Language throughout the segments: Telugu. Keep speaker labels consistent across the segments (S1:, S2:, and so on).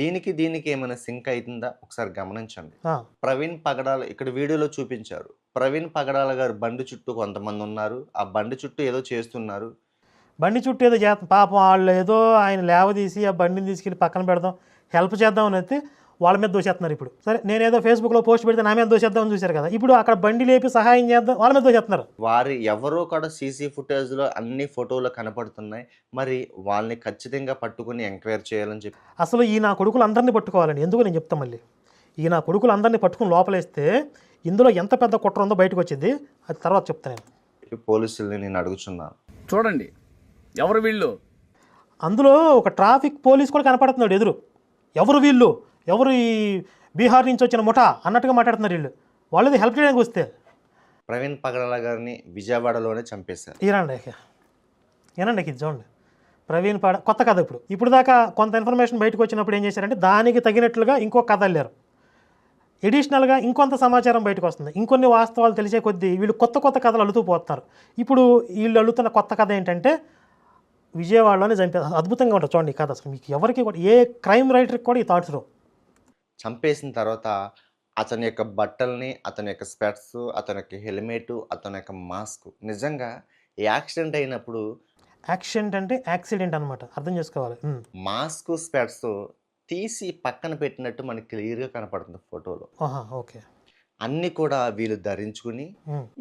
S1: దీనికి దీనికి ఏమైనా సింక్ అవుతుందా ఒకసారి గమనించండి. ప్రవీణ్ పగడాల ఇక్కడ వీడియోలో చూపించారు. ప్రవీణ్ పగడాల గారు బండి చుట్టూ కొంతమంది ఉన్నారు. ఆ బండి చుట్టూ ఏదో చేస్తున్నారు.
S2: బండి చుట్టూ ఏదో చేస్తాం పాపం వాళ్ళు ఏదో ఆయన లేవదీసి ఆ బండిని తీసుకెళ్ళి పక్కన పెడదాం హెల్ప్ చేద్దాం అని అయితే వాళ్ళ మీద దోషేస్తున్నారు ఇప్పుడు. సరే నేనేదో ఫేస్బుక్లో పోస్ట్ పెడితే నా మీద దోషేద్దామని చూశారు కదా. ఇప్పుడు అక్కడ బండి లేపి సహాయం చేద్దాం వాళ్ళ మీద దోషేస్తున్నారు.
S1: వారి ఎవరో కూడా సీసీ ఫుటేజ్లో అన్ని ఫోటోలు కనపడుతున్నాయి. మరి వాళ్ళని ఖచ్చితంగా పట్టుకుని ఎంక్వైరీ చేయాలని చెప్పి.
S2: అసలు ఈ నా కొడుకులు అందరినీ పట్టుకోవాలండి. ఎందుకు నేను చెప్తాను మళ్ళీ? ఈ నా కొడుకులు అందరినీ పట్టుకుని లోపలేస్తే ఇందులో ఎంత పెద్ద కుట్ర ఉందో బయటకు వచ్చింది? అది తర్వాత చెప్తాను నేను.
S1: పోలీసుల్ని నేను అడుగుచున్నాను.
S3: చూడండి ఎవరు వీళ్ళు?
S2: అందులో ఒక ట్రాఫిక్ పోలీస్ కూడా కనపడుతున్నాడు ఎదురు. ఎవరు వీళ్ళు? ఎవరు ఈ బీహార్ నుంచి వచ్చిన ముఠా అన్నట్టుగా మాట్లాడుతున్నారు వీళ్ళు. వాళ్ళది హెల్ప్ చేయడానికి వస్తే.
S1: ప్రవీణ్ పగడాల గారిని విజయవాడలోనే చంపేశారు.
S2: ఇక ఏనండి ఇది చూడండి. ప్రవీణ్ పాడ కొత్త కథ ఇప్పుడు. ఇప్పుడు దాకా కొంత ఇన్ఫర్మేషన్ బయటకు వచ్చినప్పుడు ఏం చేశారంటే దానికి తగినట్లుగా ఇంకో కథ వెళ్ళారు ఎడిషనల్గా ఇంకొంత సమాచారం బయటకు వస్తుంది. ఇంకొన్ని వాస్తవాలు తెలిసే కొద్దీ వీళ్ళు కొత్త కొత్త కథలు అల్లుతూ పోతున్నారు ఇప్పుడు వీళ్ళు అల్లుతున్న కొత్త కథ ఏంటంటే విజయవాడలోనే చంపే అద్భుతంగా ఉంటుంది చూడండి ఈ కథ అసలు. మీకు ఎవరికి కూడా ఏ క్రైమ్ రైటర్కి కూడా ఈ థాట్స్ రావు.
S1: చంపేసిన తర్వాత అతని యొక్క బట్టల్ని అతని యొక్క స్పెట్స్ అతని యొక్క హెల్మెట్ అతని యొక్క మాస్క్ నిజంగా యాక్సిడెంట్ అయినప్పుడు
S2: యాక్సిడెంట్ అంటే యాక్సిడెంట్ అనమాట అర్థం చేసుకోవాలి.
S1: మాస్క్ స్పెట్స్ తీసి పక్కన పెట్టినట్టు మనకి క్లియర్గా కనపడుతుంది ఫోటోలో.
S2: ఓకే.
S1: అన్నీ కూడా వీళ్ళు ధరించుకుని.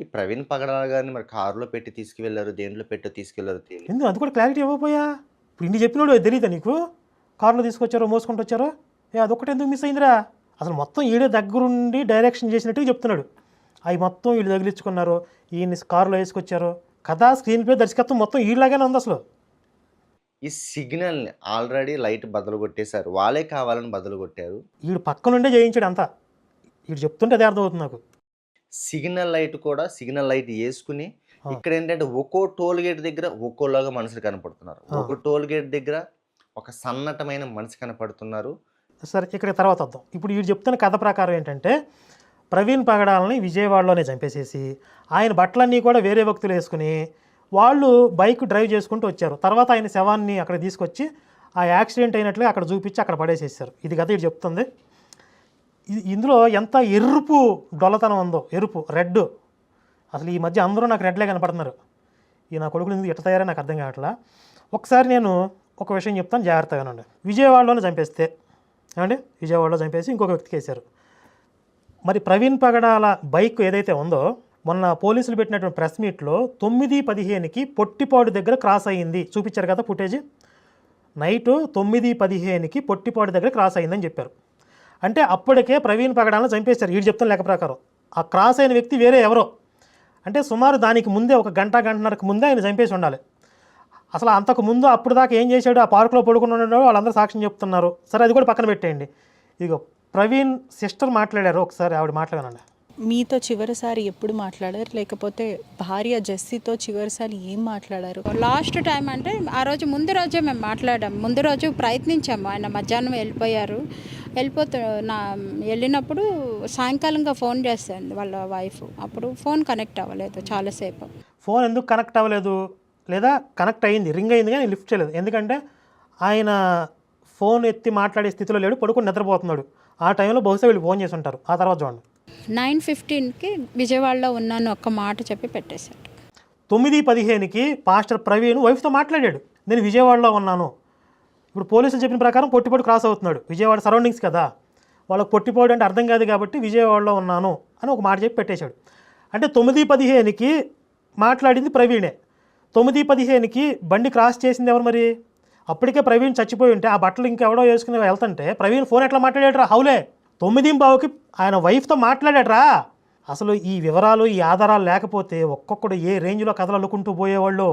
S1: ఈ ప్రవీణ్ పగడాల గారిని మరి కారులో పెట్టి తీసుకువెళ్ళారు దేంట్లో పెట్టి తీసుకెళ్ళారు తెలియదు.
S2: అది కూడా క్లారిటీ ఇవ్వకపోయా? ఇప్పుడు ఇన్ని చెప్పినోడు తెలియదా నీకు? కారులో తీసుకొచ్చారో మోసుకుంటూ వచ్చారో ఏ అదొక్కటి ఎందుకు మిస్ అయిందిరా? అసలు మొత్తం ఈడే దగ్గరుండి డైరెక్షన్ చేసినట్టుగా చెప్తున్నాడు. అవి మొత్తం వీళ్ళు తగిలించుకున్నారు. ఈయన్ని కారులో వేసుకొచ్చారు. కథ స్క్రీన్ ప్లే దర్శకత్వం మొత్తం ఈలాగానే ఉంది అసలు.
S1: ఈ సిగ్నల్ని ఆల్రెడీ లైట్ బదులు కొట్టేశారు. వాళ్ళే కావాలని బదులు కొట్టారు.
S2: వీడు పక్క నుండే చేయించాడు అంతా. వీడు చెప్తుంటే అదే అర్థమవుతుంది నాకు.
S1: సిగ్నల్ లైట్ కూడా సిగ్నల్ లైట్ వేసుకుని. ఇక్కడ ఏంటంటే ఒక్కో టోల్ గేట్ దగ్గర ఒక్కోలాగా మనుషులు కనపడుతున్నారు.
S2: ఆ.
S1: ఒక టోల్ గేట్ దగ్గర ఒక సన్నటమైన మనిషి కనపడుతున్నారు.
S2: సరే ఇక్కడ తర్వాత వద్దాం. ఇప్పుడు వీడు చెప్తున్న కథ ప్రకారం ఏంటంటే ప్రవీణ్ పగడాలని విజయవాడలోనే చంపేసేసి ఆయన బట్టలన్నీ కూడా వేరే వ్యక్తులు వేసుకుని వాళ్ళు బైక్ డ్రైవ్ చేసుకుంటూ వచ్చారు. తర్వాత ఆయన శవాన్ని అక్కడ తీసుకొచ్చి ఆ యాక్సిడెంట్ అయినట్లుగా అక్కడ చూపించి అక్కడ పడేసేసారు. ఇది కథ ఇటు చెప్తుంది. ఇందులో ఎంత ఎరుపు డొల్లతనం ఉందో ఎరుపు రెడ్. అసలు ఈ మధ్య అందరూ నాకు రెడ్లే కనపడుతున్నారు. ఈ నా కొడుకులు ఎందుకు ఎట్ట తయారో నాకు అర్థం కావట్లా. ఒకసారి నేను ఒక విషయం చెప్తాను జాగ్రత్తగా వినండి విజయవాడలోనే చంపేస్తే ఏమండి? విజయవాడలో చంపేసి ఇంకొక వ్యక్తికి వేశారు. మరి ప్రవీణ్ పగడాల బైక్ ఏదైతే ఉందో మొన్న పోలీసులు పెట్టినటువంటి ప్రెస్ మీట్లో తొమ్మిది పదిహేనుకి పొట్టిపాడు దగ్గర క్రాస్ అయ్యింది. చూపించారు కదా ఫుటేజ్? నైటు తొమ్మిది పదిహేనుకి పొట్టిపాడు దగ్గర క్రాస్ అయ్యిందని చెప్పారు. అంటే అప్పటికే ప్రవీణ్ పగడాలను చంపేశారు. వీడు చెప్తున్న లెక్క ప్రకారం. ఆ క్రాస్ అయిన వ్యక్తి వేరే ఎవరో. అంటే సుమారు దానికి ముందే ఒక గంట గంటన్నరకు ముందే ఆయన చంపేసి ఉండాలి. అసలు అంతకు ముందు అప్పుడు దాకా ఏం చేశాడు? ఆ పార్కులో పడుకుని ఉన్నాడో వాళ్ళందరూ సాక్ష్యం చెప్తున్నారు. సరే అది కూడా పక్కన పెట్టేయండి. ఇదిగో ప్రవీణ్ సిస్టర్ మాట్లాడారు. ఒకసారి ఆవిడ మాట్లాడానండి
S4: మీతో చివరిసారి ఎప్పుడు మాట్లాడారు? లేకపోతే భార్య జెస్సీతో చివరిసారి ఏం మాట్లాడారు?
S5: లాస్ట్ టైం అంటే ఆ రోజు ముందు రోజే మేము మాట్లాడాం. ముందు రోజు ప్రయత్నించాము. ఆయన మధ్యాహ్నం వెళ్ళిపోయారు. వెళ్ళిపోతూ నా వెళ్ళినప్పుడు సాయంకాలంగా ఫోన్ చేస్తుంది వాళ్ళ వైఫ్. అప్పుడు ఫోన్ కనెక్ట్ అవ్వలేదు చాలాసేపు.
S2: ఫోన్ ఎందుకు కనెక్ట్ అవ్వలేదు? లేదా కనెక్ట్ అయ్యింది రింగ్ అయింది కానీ లిఫ్ట్ చేయలేదు. ఎందుకంటే ఆయన ఫోన్ ఎత్తి మాట్లాడే స్థితిలో లేడు పడుకుని నిద్రపోతున్నాడు. ఆ టైంలో బహుశా వీళ్ళు ఫోన్ చేసి ఉంటారు. ఆ తర్వాత చూడండి.
S5: నైన్ ఫిఫ్టీన్కి విజయవాడలో ఉన్నాను ఒక్క మాట చెప్పి పెట్టేశాడు.
S2: తొమ్మిది పదిహేనుకి పాస్టర్ ప్రవీణ్ వైఫ్తో మాట్లాడాడు. నేను విజయవాడలో ఉన్నాను. ఇప్పుడు పోలీసులు చెప్పిన ప్రకారం పొట్టిపాడు క్రాస్ అవుతున్నాడు. విజయవాడ సరౌండింగ్స్ కదా. వాళ్ళకి పొట్టిపాడు అంటే అర్థం కాదు కాబట్టి విజయవాడలో ఉన్నాను అని ఒక మాట చెప్పి పెట్టేశాడు. అంటే తొమ్మిది పదిహేనుకి మాట్లాడింది ప్రవీణే. తొమ్మిది పదిహేనుకి బండి క్రాస్ చేసింది ఎవరు మరి? అప్పటికే ప్రవీణ్ చచ్చిపోయి ఉంటే ఆ బట్టలు ఇంకెవడో వేసుకుని వెళ్తుంటే ప్రవీణ్ ఫోన్ ఎట్లా మాట్లాడాడరా? హౌలే! తొమ్మిది బావుకి ఆయన వైఫ్తో మాట్లాడాడరా! అసలు ఈ వివరాలు ఈ ఆధారాలు లేకపోతే ఒక్కొక్కడు ఏ రేంజ్లో కథలు అల్లుకుంటూ పోయేవాళ్ళు?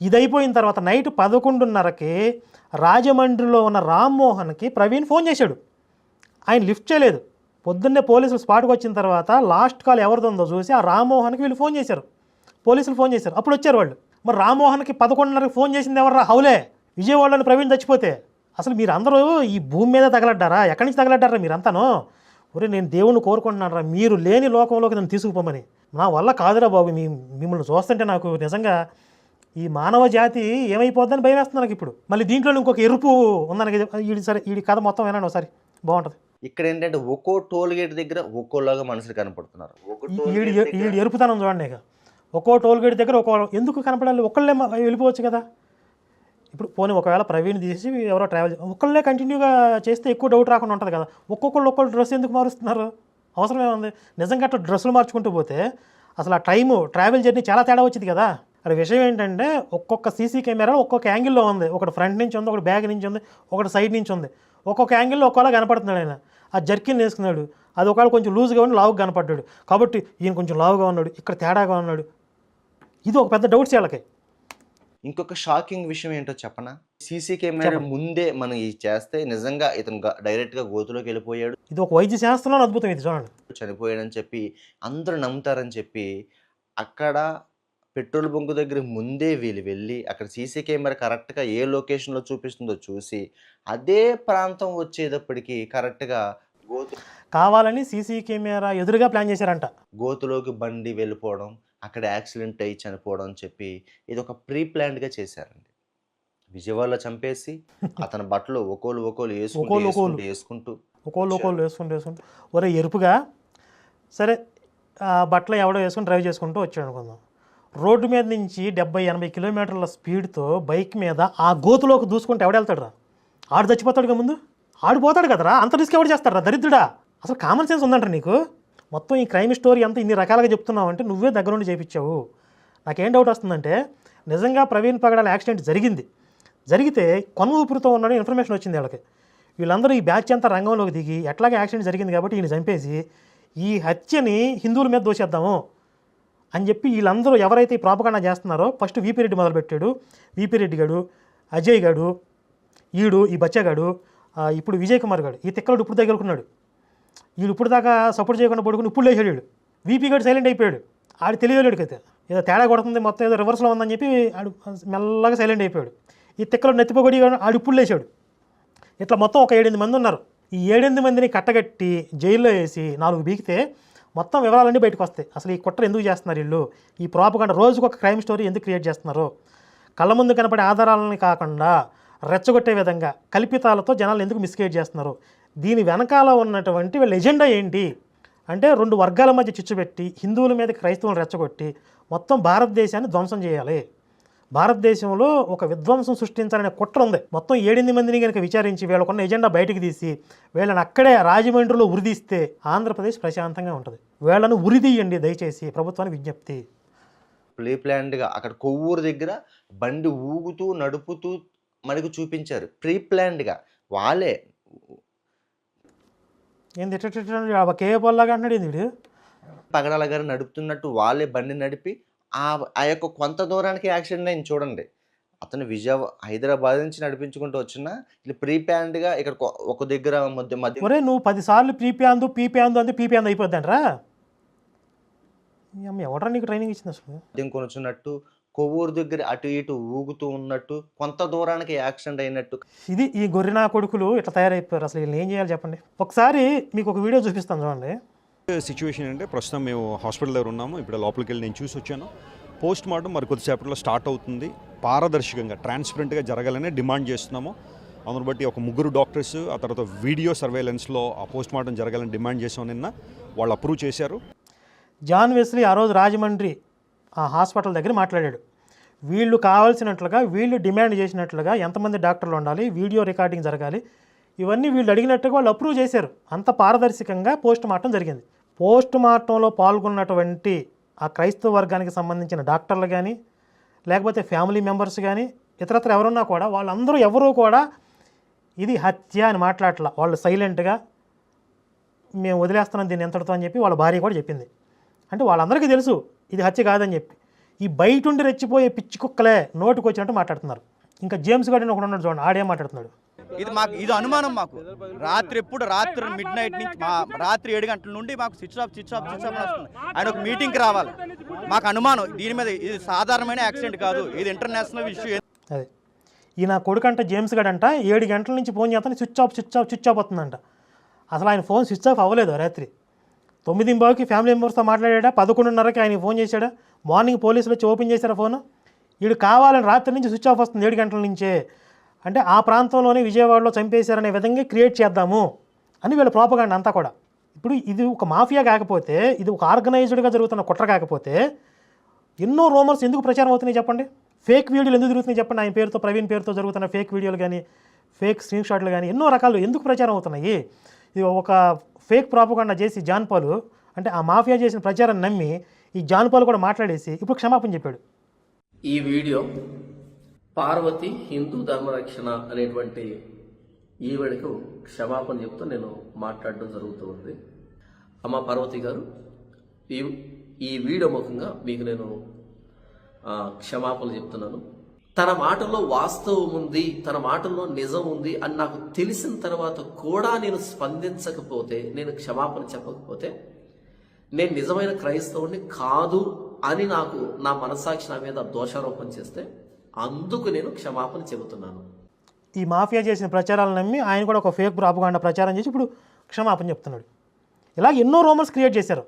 S2: ఇది అయిపోయిన తర్వాత నైట్ పదకొండున్నరకి రాజమండ్రిలో ఉన్న రామ్మోహన్కి ప్రవీణ్ ఫోన్ చేశాడు. ఆయన లిఫ్ట్ చేయలేదు. పొద్దున్నే పోలీసులు స్పాట్కి వచ్చిన తర్వాత లాస్ట్ కాల్ ఎవరిది ఉందో చూసి ఆ రామ్మోహన్కి వీళ్ళు ఫోన్ చేశారు. పోలీసులు ఫోన్ చేశారు. అప్పుడు వచ్చారు వాళ్ళు. మరి రామ్మోహన్కి పదకొండున్నరకి ఫోన్ చేసింది ఎవర్రా? హౌలే. విజయవాడలోని ప్రవీణ్ చచ్చిపోతే. అసలు మీరు అందరూ ఈ భూమి మీద తగలడ్డారా? ఎక్కడి నుంచి తగలడ్డారా మీరంతాను? ఒరే నేను దేవుణ్ణి కోరుకుంటున్నాను రా మీరు లేని లోకంలోకి నన్ను తీసుకుపోమని. నా వల్ల కాదురా బాబు. మీ మిమ్మల్ని చూస్తుంటే నాకు నిజంగా ఈ మానవ జాతి ఏమైపోద్దని భయం వేస్తుంది నాకు ఇప్పుడు. మళ్ళీ దీంట్లో ఇంకొక ఎరుపు ఉందని ఈడి సరే ఈడి కథ మొత్తం వినండి ఒకసారి. బాగుంటుంది.
S1: ఇక్కడ ఏంటంటే ఒక్కో టోల్ గేట్ దగ్గర ఒక్కోలాగా మనుషులు కనపడుతున్నారు.
S2: ఈ- ఎరుపుతనం చూడండి ఇక. ఒక్కో టోల్ గేట్ దగ్గర ఒక్కో ఎందుకు కనపడాలి? ఒక్కళ్ళే వెళ్ళిపోవచ్చు కదా. ఇప్పుడు పోనీ ఒకవేళ ప్రవీణ్ తీసి ఎవరో ట్రావెల్ ఒక్కళ్ళే కంటిన్యూగా చేస్తే ఎక్కువ డౌట్ రాకుండా ఉంటుంది కదా. ఒక్కొక్కళ్ళు ఒక్కళ్ళు డ్రెస్ ఎందుకు మారుస్తున్నారు? అవసరం ఉంది? నిజంగా అట్లా డ్రెస్సులు మార్చుకుంటూ పోతే అసలు ఆ టైము ట్రావెల్ జర్నీ చాలా తేడా వచ్చింది కదా. అది విషయం ఏంటంటే ఒక్కొక్క సీసీ కెమెరా ఒక్కొక్క యాంగిల్లో ఉంది. ఒకటి ఫ్రంట్ నుంచి ఉంది ఒకటి బ్యాక్ నుంచి ఉంది ఒకటి సైడ్ నుంచి ఉంది. ఒక్కొక్క యాంగిల్లో ఒక్కోలా కనపడుతున్నాడు ఆయన. ఆ జర్కిన్ వేసుకున్నాడు. అది ఒకవేళ కొంచెం లూజ్గా ఉండి లావుగా కనపడ్డాడు. కాబట్టి ఈయన కొంచెం లావుగా ఉన్నాడు ఇక్కడ తేడాగా ఉన్నాడు. ఇది ఒక పెద్ద డౌట్స్ వీళ్ళకి
S1: ఇంకొక షాకింగ్ విషయం ఏంటో చెప్పనా? సీసీ కెమెరా ముందే మనం ఇది చేస్తే నిజంగా ఇతను గ- డైరెక్ట్గా గోతులోకి వెళ్ళిపోయాడు.
S2: ఇది ఒక వైద్య శాస్త్రంలో అద్భుతం ఇది చూడండి.
S1: చనిపోయాడని చెప్పి అందరూ నమ్ముతారని చెప్పి అక్కడ పెట్రోల్ బంకు దగ్గర ముందే వీళ్ళు వెళ్ళి అక్కడ సీసీ కెమెరా కరెక్ట్గా ఏ లొకేషన్లో చూపిస్తుందో చూసి అదే ప్రాంతం వచ్చేటప్పటికి కరెక్ట్గా
S2: కావాలని సీసీ కెమెరా ఎదురుగా ప్లాన్ చేశారంట.
S1: గోతులోకి బండి వెళ్ళిపోవడం అక్కడ యాక్సిడెంట్ అయ్యి చనిపోవడం అని చెప్పి ఇది ఒక ప్రీ ప్లాన్డ్గా చేశారండి. విజయవాడలో చంపేసి అతని బట్టలు ఒకోలు ఒకోలు వేసుకుంటూ
S2: ఒకోలు ఒకోలు.
S1: వేసుకుంటూ వేసుకుంటూ
S2: ఒక్కోళ్ళు ఒక్కోళ్ళు వేసుకుంటూ వేసుకుంటూ. ఒరే ఎరుపుగా. సరే ఆ బట్టలు ఎవడో వేసుకుని డ్రైవ్ చేసుకుంటూ వచ్చాడు అనుకుందాం. రోడ్డు మీద నుంచి డెబ్బై ఎనభై కిలోమీటర్ల స్పీడ్తో బైక్ మీద ఆ గోతులోకి దూసుకుంటే ఎవడు వెళ్తాడురా ఆడు చచ్చిపోతాడుగా ముందు? ఆడు పోతాడు కదరా? అంత రిస్క్ ఎవరు చేస్తారా దరిద్రుడా? అసలు కామన్ సెన్స్ ఉందంట నీకు? మొత్తం ఈ క్రైమ్ స్టోరీ అంతా ఇన్ని రకాలుగా చెప్తున్నావు అంటే నువ్వే దగ్గరుండి చేయించావు నాకేం డౌట్ వస్తుందంటే నిజంగా ప్రవీణ్ పగడాల యాక్సిడెంట్ జరిగింది. జరిగితే కొన ఊపిరితో ఉన్నాడు ఇన్ఫర్మేషన్ వచ్చింది వాళ్ళకి. వీళ్ళందరూ ఈ బ్యాచ్ అంతా రంగంలోకి దిగి ఎట్లాగే యాక్సిడెంట్ జరిగింది కాబట్టి ఈయన చంపేసి ఈ హత్యని హిందువుల మీద దోషేద్దాము అని చెప్పి వీళ్ళందరూ ఎవరైతే ఈ ప్రాపకాండ చేస్తున్నారో ఫస్ట్ వీపీ రెడ్డి మొదలుపెట్టాడు. వీపీ రెడ్డి గడు అజయ్ గడు ఈడు ఈ బచ్చగాడు ఇప్పుడు విజయ్ కుమార్ గాడు ఈ తిక్కలోడు ఇప్పుడు తగులుకున్నాడు వీడు ఇప్పుడు దాకా సపోర్ట్ చేయకుండా పడుకుని ఇప్పుడు లేచాడు వీడు. వీపీ గారు సైలెంట్ అయిపోయాడు. ఆడు తెలియలేడు అయితే ఏదో తేడా కొడుతుంది మొత్తం ఏదో రివర్స్లో ఉందని చెప్పి ఆడు మెల్లగా సైలెంట్ అయిపోయాడు. ఈ తిక్కలు నెత్తిపోగొడి ఆడు ఇప్పుడు లేచాడు. ఇట్లా మొత్తం ఒక ఏడెనిమిది మంది ఉన్నారు. ఈ ఏడెనిమిది మందిని కట్టగట్టి జైల్లో వేసి నాలుగు బీకితే మొత్తం వివరాలన్నీ బయటకు వస్తాయి. అసలు ఈ కుట్ర ఎందుకు చేస్తున్నారు వీళ్ళు? ఈ ప్రాపగండ రోజుకు ఒక క్రైమ్ స్టోరీ ఎందుకు క్రియేట్ చేస్తున్నారు? కళ్ళ ముందు కనపడే ఆధారాలని కాకుండా రెచ్చగొట్టే విధంగా కల్పితాలతో జనాలు ఎందుకు మిస్గైడ్ చేస్తున్నారు? దీని వెనకాల ఉన్నటువంటి వీళ్ళ ఎజెండా ఏంటి? అంటే రెండు వర్గాల మధ్య చిచ్చు పెట్టి హిందువుల మీద క్రైస్తవులను రెచ్చగొట్టి మొత్తం భారతదేశాన్ని ధ్వంసం చేయాలి. భారతదేశంలో ఒక విధ్వంసం సృష్టించాలనే కుట్ర ఉంది. మొత్తం ఏడెనిమిది మందిని కనుక విచారించి వీళ్ళకున్న ఎజెండా బయటకు తీసి వీళ్ళని అక్కడే రాజమండ్రిలో ఉరిదీస్తే ఆంధ్రప్రదేశ్ ప్రశాంతంగా ఉంటుంది. వీళ్ళను ఉరిదీయండి దయచేసి ప్రభుత్వానికి విజ్ఞప్తి.
S1: ప్లే ప్లాంట్గా అక్కడ కొవ్వూరు దగ్గర బండి ఊగుతూ నడుపుతూ మనకు చూపించారు. ప్రీ ప్లాన్డ్గా వాళ్ళే
S2: ఏంది
S1: పగడాల గారు నడుపుతున్నట్టు వాళ్ళే బండి నడిపి ఆ ఆ యొక్క కొంత దూరానికి యాక్సిడెంట్ అయింది చూడండి. అతను విజయ హైదరాబాద్ నుంచి నడిపించుకుంటూ వచ్చిన ఇట్లా ప్రీ ప్లాన్డ్గా ఇక్కడ ఒక దగ్గర మధ్య మధ్య
S2: ఒరే నువ్వు పదిసార్లు పీపీ పీపీ అందు అంది పీపీ అందు అయిపోద్దంట్రా? అమ్మ ఎవడరా నీకు ట్రైనింగ్ ఇచ్చింది అసలు?
S1: మద్యం కొనుచున్నట్టు కొవ్వూరు దగ్గర అటు ఇటు ఊగుతూ ఉన్నట్టు కొంత దూరానికి యాక్సిడెంట్ అయినట్టు.
S2: ఇది ఈ గొర్రెనా కొడుకులు ఇట్లా తయారైపోయారు. అసలు వీళ్ళని ఏం చేయాలి చెప్పండి? ఒకసారి మీకు ఒక వీడియో చూపిస్తాను చూడండి.
S6: సిచ్యువేషన్ అంటే ప్రస్తుతం మేము హాస్పిటల్ దగ్గర ఉన్నాము. ఇప్పుడు లోపలికి వెళ్ళి నేను చూసి వచ్చాను. పోస్ట్ మార్టం మరి కొద్దిసేపట్లో స్టార్ట్ అవుతుంది. పారదర్శకంగా ట్రాన్స్పరెంట్గా జరగాలని డిమాండ్ చేస్తున్నాము. అందును బట్టి ఒక ముగ్గురు డాక్టర్స్ ఆ తర్వాత వీడియో సర్వేలెన్స్లో ఆ పోస్ట్ మార్టం జరగాలని డిమాండ్ చేసాం నిన్న. వాళ్ళు అప్రూవ్ చేశారు.
S2: జాన్ వెస్లీ ఆ రోజు రాజమండ్రి ఆ హాస్పిటల్ దగ్గర మాట్లాడాడు. వీళ్ళు కావాల్సినట్లుగా వీళ్ళు డిమాండ్ చేసినట్లుగా ఎంతమంది డాక్టర్లు ఉండాలి వీడియో రికార్డింగ్ జరగాలి ఇవన్నీ వీళ్ళు అడిగినట్టుగా వాళ్ళు అప్రూవ్ చేశారు. అంత పారదర్శకంగా పోస్ట్ మార్టం జరిగింది. పోస్ట్ మార్టంలో పాల్గొన్నటువంటి ఆ క్రైస్తవ వర్గానికి సంబంధించిన డాక్టర్లు కానీ లేకపోతే ఫ్యామిలీ మెంబర్స్ కానీ ఇతరత్ర ఎవరున్నా కూడా వాళ్ళందరూ ఎవరూ కూడా ఇది హత్య అని మాట్లాడట్లా. వాళ్ళు సైలెంట్గా మేము వదిలేస్తున్నాం దీన్ని ఎంతటితో అని చెప్పి వాళ్ళ భార్య కూడా చెప్పింది. అంటే వాళ్ళందరికీ తెలుసు ఇది హత్య కాదని చెప్పి. ఈ బయట ఉండి రెచ్చిపోయే పిచ్చి కుక్కలే నోటికి వచ్చినట్టు మాట్లాడుతున్నారు. ఇంకా జేమ్స్ గార్డెన్ ఒకడు ఉన్నాడు చూడండి ఆడేం మాట్లాడుతున్నాడు.
S7: ఇది మాకు ఇది అనుమానం మాకు. రాత్రి ఎప్పుడు రాత్రి మిడ్ నైట్ నుంచి మా రాత్రి ఏడు గంటల నుండి మాకు switch off switch off switch off వస్తుంది. ఆయన ఒక మీటింగ్కి రావాలి. మాకు అనుమానం దీని మీద ఇది సాధారణమైన యాక్సిడెంట్ కాదు. ఇది ఇంటర్నేషనల్ ఇష్యూ
S2: అది. ఈ నా కొడుకంట జేమ్స్ గార్డ్ అంట ఏడు గంటల నుంచి ఫోన్ చేస్తాను switch off switch off switch off అవుతుందంట అసలు ఆయన ఫోన్ స్విచ్ ఆఫ్ అవ్వలేదు రాత్రి. తొమ్మిది బావుకి ఫ్యామిలీ మెంబర్స్తో మాట్లాడా పదకొండున్నరకి ఆయన ఫోన్ చేశాడా? మార్నింగ్ పోలీసులు వచ్చి ఓపెన్ చేశారా ఫోను? వీడు కావాలని రాత్రి నుంచి స్విచ్ ఆఫ్ వస్తుంది ఏడు గంటల నుంచే. అంటే ఆ ప్రాంతంలోనే విజయవాడలో చంపేశారనే విధంగా క్రియేట్ చేద్దాము అని వీళ్ళ ప్రోపగండ అంతా కూడా. ఇప్పుడు ఇది ఒక మాఫియా కాకపోతే ఇది ఒక ఆర్గనైజ్డ్గా జరుగుతున్న కుట్ర కాకపోతే ఎన్నో రూమర్స్ ఎందుకు ప్రచారం అవుతున్నాయి చెప్పండి? ఫేక్ వీడియోలు ఎందుకు జరుగుతున్నాయి చెప్పండి? ఆయన పేరుతో ప్రవీణ్ పేరుతో జరుగుతున్న ఫేక్ వీడియోలు కానీ ఫేక్ స్క్రీన్ షాట్లు కానీ ఎన్నో రకాలు ఎందుకు ప్రచారం అవుతున్నాయి? ఇది ఒక ఫేక్ ప్రాపగండా చేసి జాన్ పాలు అంటే ఆ మాఫియా చేసిన ప్రచారం నమ్మి ఈ జాన్ పాలు కూడా మాట్లాడేసి ఇప్పుడు క్షమాపణ చెప్పాడు.
S8: ఈ వీడియో పార్వతి హిందూ ధర్మరక్షణ అనేటువంటి ఈవిడకు క్షమాపణ చెప్తూ నేను మాట్లాడడం జరుగుతూ ఉంది. అమ్మ పార్వతి గారు ఈ ఈ వీడియో ముఖంగా మీకు నేను క్షమాపణలు చెప్తున్నాను. తన మాటల్లో వాస్తవం ఉంది తన మాటల్లో నిజం ఉంది అని నాకు తెలిసిన తర్వాత కూడా నేను స్పందించకపోతే నేను క్షమాపణ చెప్పకపోతే నేను నిజమైన క్రైస్తవుడిని కాదు అని నాకు నా మనస్సాక్షి నా మీద దోషారోపణ చేస్తే అందుకు నేను క్షమాపణ చెబుతున్నాను.
S2: ఈ మాఫియా చేసిన ప్రచారాలను నమ్మి ఆయన కూడా ఒక ఫేక్ ప్రాపగాండ ప్రచారం చేసి ఇప్పుడు క్షమాపణ చెప్తున్నాడు. ఇలా ఎన్నో రూమర్స్ క్రియేట్ చేశారు.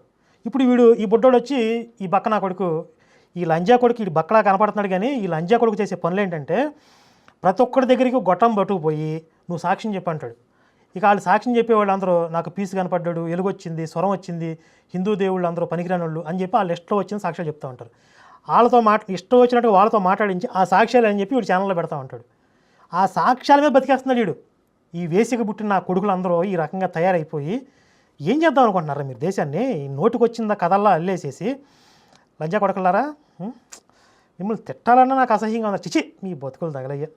S2: ఇప్పుడు వీడు ఈ బుడ్డోడు వచ్చి ఈ బక్కనా కొడుకు ఈ లంజా కొడుకు ఈ బక్కలా కనపడుతున్నాడు కానీ ఈ లంజా కొడుకు చేసే పనులు ఏంటంటే ప్రతి ఒక్కడి దగ్గరికి గొట్టం పట్టుకుపోయి నువ్వు సాక్ష్యం చెప్పంటాడు ఇక వాళ్ళు సాక్ష్యం చెప్పేవాళ్ళు అందరూ నాకు పీసు కనపడ్డాడు ఎలుగొచ్చింది స్వరం వచ్చింది హిందూ దేవుళ్ళు అందరూ పనికిరాని వాళ్ళు అని చెప్పి ఆ లిస్ట్లో వచ్చిన సాక్ష్యాలు చెప్తూ ఉంటారు. వాళ్ళతో మాట ఇష్టం వచ్చినట్టు వాళ్ళతో మాట్లాడించి ఆ సాక్ష్యాలు అని చెప్పి వీడు ఛానల్లో పెడతా ఉంటాడు. ఆ సాక్ష్యాల మీద బతికేస్తున్నాడు వీడు. ఈ వేసిక పుట్టిన నా ఈ రకంగా తయారైపోయి ఏం చేద్దాం అనుకుంటున్నారు మీరు దేశాన్ని? ఈ నోటికి కథల్లా అల్లేసేసి లంజా కొడకలారా మిమ్మల్ని తిట్టాలన్నా నాకు అసహ్యంగా ఉంది. చిచి మీ బతుకులు తగలయ్యా.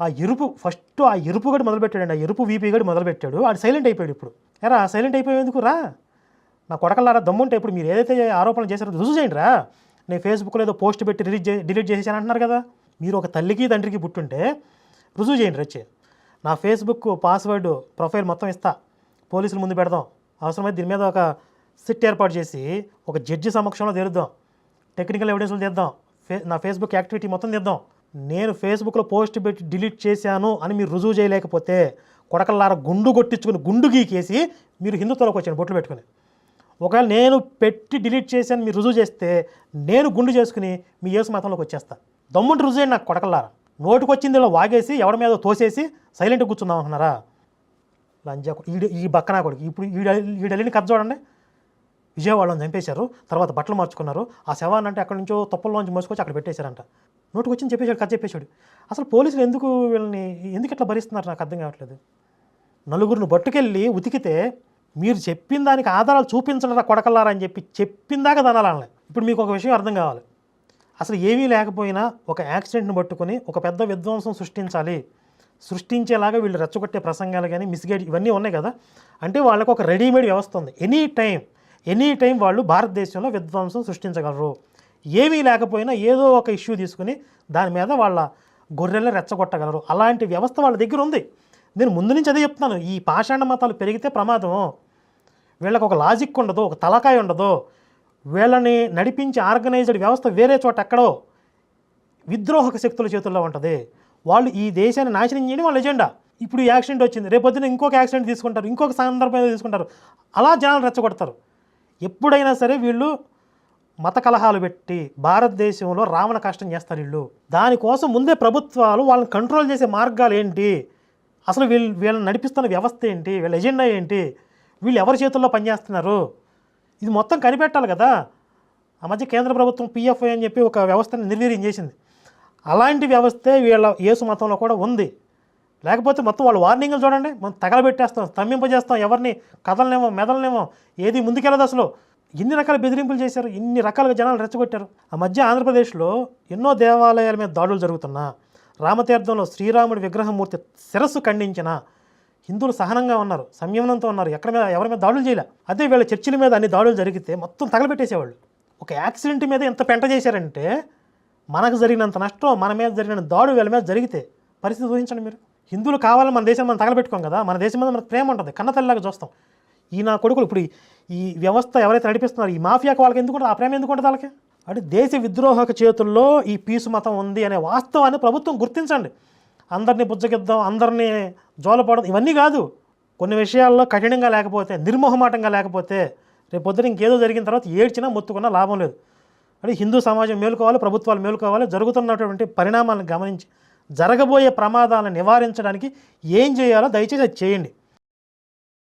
S2: ఆ ఎరుపు ఫస్ట్ ఆ ఎరుపు గడి మొదలుపెట్టాడండి. ఆ ఎరుపు వీపీ గడి మొదలుపెట్టాడు. ఆడు సైలెంట్ అయిపోయాడు ఇప్పుడు. ఎరా సైలెంట్ అయిపోయేందుకు రా. నా కొడకల్లారా దమ్ముంటే ఇప్పుడు మీరు ఏదైతే ఆరోపణలు చేశారో రుజువు చేయండి రా. నేను ఫేస్బుక్లో ఏదో పోస్ట్ పెట్టి రిలీజ్ చే డిలీట్ చేసేసాను అంటున్నారు కదా. మీరు ఒక తల్లికి తండ్రికి పుట్టుంటే రుజువు చేయండి రచ్చే నా ఫేస్బుక్ పాస్వర్డ్ ప్రొఫైల్ మొత్తం ఇస్తా. పోలీసుల ముందు పెడదాం. అవసరమైతే దీని మీద ఒక సిట్ ఏర్పాటు చేసి ఒక జడ్జి సమక్షంలో తెరుద్దాం. టెక్నికల్ ఎవిడెన్స్లు తెద్దాం. ఫే నా ఫేస్బుక్ యాక్టివిటీ మొత్తం తెద్దాం. నేను ఫేస్బుక్లో పోస్ట్ పెట్టి డిలీట్ చేశాను అని మీరు రుజువు చేయలేకపోతే కొడకల్లార గుండు కొట్టించుకుని గుండు గీకేసి మీరు హిందుత్వంలోకి వచ్చాను బొట్లు పెట్టుకుని. ఒకవేళ నేను పెట్టి డిలీట్ చేశాను మీరు రుజువు చేస్తే నేను గుండు చేసుకుని మీ యేసు మతంలోకి వచ్చేస్తా. దమ్ముంటి రుజువు చేయండి నాకు కొడకల్లారా. నోటుకొచ్చింది ఇలా వాగేసి ఎవరి మీద తోసేసి సైలెంట్గా కూర్చుందాం అంటున్నారా? లంజా ఈ ఈ బక్కనా కొడుకు ఇప్పుడు ఈడ ఈడెళ్ళిన కథ చూడండి. విజయవాడలో చంపేశారు. తర్వాత బట్టలు మార్చుకున్నారు. ఆ శవాన్ని అంటే అక్కడి నుంచో తొప్పల్లోంచి మోసుకొచ్చి అక్కడ పెట్టేశారంట. నోటుకొచ్చింది చెప్పేశాడు కథ చెప్పేశాడు. అసలు పోలీసులు ఎందుకు వీళ్ళని ఎందుకు ఇట్లా భరిస్తున్నారు? నాకు అర్థం కావట్లేదు. నలుగురిని పట్టుకెళ్ళి ఉతికితే మీరు చెప్పిన దానికి ఆధారాలు చూపించడరా కొడకల్లారా అని చెప్పి చెప్పిందాక దనాలని ఇప్పుడు మీకు ఒక విషయం అర్థం కావాలి. అసలు ఏమీ లేకపోయినా ఒక యాక్సిడెంట్ని పట్టుకొని ఒక పెద్ద విధ్వంసం సృష్టించాలి. సృష్టించేలాగా వీళ్ళు రెచ్చగొట్టే ప్రసంగాలు కానీ మిస్గైడ్ ఇవన్నీ ఉన్నాయి కదా. అంటే వాళ్ళకు ఒక రెడీమేడ్ వ్యవస్థ ఉంది. ఎనీ టైం ఎనీ టైం వాళ్ళు భారతదేశంలో విధ్వంసం సృష్టించగలరు. ఏమీ లేకపోయినా ఏదో ఒక ఇష్యూ తీసుకుని దాని మీద వాళ్ళ గొర్రెల్ని రెచ్చగొట్టగలరు. అలాంటి వ్యవస్థ వాళ్ళ దగ్గర ఉంది. నేను ముందు నుంచి అదే చెప్తున్నాను. ఈ పాషాణ మతాలు పెరిగితే ప్రమాదం. వీళ్ళకి ఒక లాజిక్ ఉండదు ఒక తలకాయ ఉండదు. వీళ్ళని నడిపించే ఆర్గనైజ్డ్ వ్యవస్థ వేరే చోట ఎక్కడో విద్రోహక శక్తుల చేతుల్లో ఉంటుంది. వాళ్ళు ఈ దేశాన్ని నాశనం చేయడం వాళ్ళ ఎజెండా. ఇప్పుడు ఈ యాక్సిడెంట్ వచ్చింది. రేపొద్దున ఇంకొక యాక్సిడెంట్ తీసుకుంటారు ఇంకొక సందర్భం తీసుకుంటారు. అలా జనాలు రెచ్చగొడతారు. ఎప్పుడైనా సరే వీళ్ళు మత కలహాలు పెట్టి భారతదేశంలో రావణ కష్టం చేస్తారు వీళ్ళు. దానికోసం ముందే ప్రభుత్వాలు వాళ్ళని కంట్రోల్ చేసే మార్గాలు ఏంటి? అసలు వీళ్ళు వీళ్ళని నడిపిస్తున్న వ్యవస్థ ఏంటి? వీళ్ళ ఎజెండా ఏంటి? వీళ్ళు ఎవరి చేతుల్లో పనిచేస్తున్నారు? ఇది మొత్తం కనిపెట్టాలి కదా. ఆ మధ్య కేంద్ర ప్రభుత్వం పిఎఫ్ఐ అని చెప్పి ఒక వ్యవస్థను నిర్వీర్యం చేసింది. అలాంటి వ్యవస్థే వీళ్ళ యేసు మతంలో కూడా ఉంది. లేకపోతే మొత్తం వాళ్ళు వార్నింగ్లు చూడండి. మనం తగలబెట్టేస్తాం స్తంభింపజేస్తాం ఎవరిని కథలనేమో మెదలనేమో ఏది ముందుకెళ్ళదు అసలు. ఎన్ని రకాల బెదిరింపులు చేశారు ఇన్ని రకాలుగా జనాలు రెచ్చగొట్టారు. ఆ మధ్య ఆంధ్రప్రదేశ్లో ఎన్నో దేవాలయాల మీద దాడులు జరుగుతున్నా రామతీర్థంలో శ్రీరాముడి విగ్రహమూర్తి శిరస్సు ఖండించిన హిందువులు సహనంగా ఉన్నారు సంయమనంతో ఉన్నారు ఎక్కడ మీద ఎవరి మీద దాడులు చేయలే. అదే వీళ్ళ చర్చిల మీద అన్ని దాడులు జరిగితే మొత్తం తగలబెట్టేసేవాళ్ళు. ఒక యాక్సిడెంట్ మీద ఎంత పెంట చేశారంటే మనకు జరిగినంత నష్టం మన మీద జరిగిన దాడు వీళ్ళ మీద జరిగితే పరిస్థితి ఊహించండి మీరు. హిందువులు కావాలని మన దేశం మనం తగలబెట్టుకోం కదా మన దేశం మీద మనకు ప్రేమ ఉంటుంది కన్నతల్లిలాగా చూస్తాం. ఈ నా కొడుకులు ఇప్పుడు ఈ- వ్యవస్థ ఎవరైతే నడిపిస్తున్నారో ఈ మాఫియాకు వాళ్ళకి ఎందుకు ఆ ప్రేమ ఎందుకు ఉంటుంది వాళ్ళకి? అంటే దేశ విద్రోహక చేతుల్లో ఈ పీసు మతం ఉంది అనే వాస్తవాన్ని ప్రభుత్వం గుర్తించండి. అందరినీ బుజ్జగిద్దాం అందరినీ జోలపడడం ఇవన్నీ కాదు. కొన్ని విషయాల్లో కఠినంగా లేకపోతే నిర్మోహమాటంగా లేకపోతే రేపు పొద్దున ఇంకేదో జరిగిన తర్వాత ఏడ్చినా మొత్తుకున్నా లాభం లేదు. అంటే హిందూ సమాజం మేలుకోవాలి ప్రభుత్వాలు మేలుకోవాలి జరుగుతున్నటువంటి పరిణామాలను గమనించి జరగబోయే ప్రమాదాలను నివారించడానికి ఏం చేయాలో దయచేసి అది చేయండి.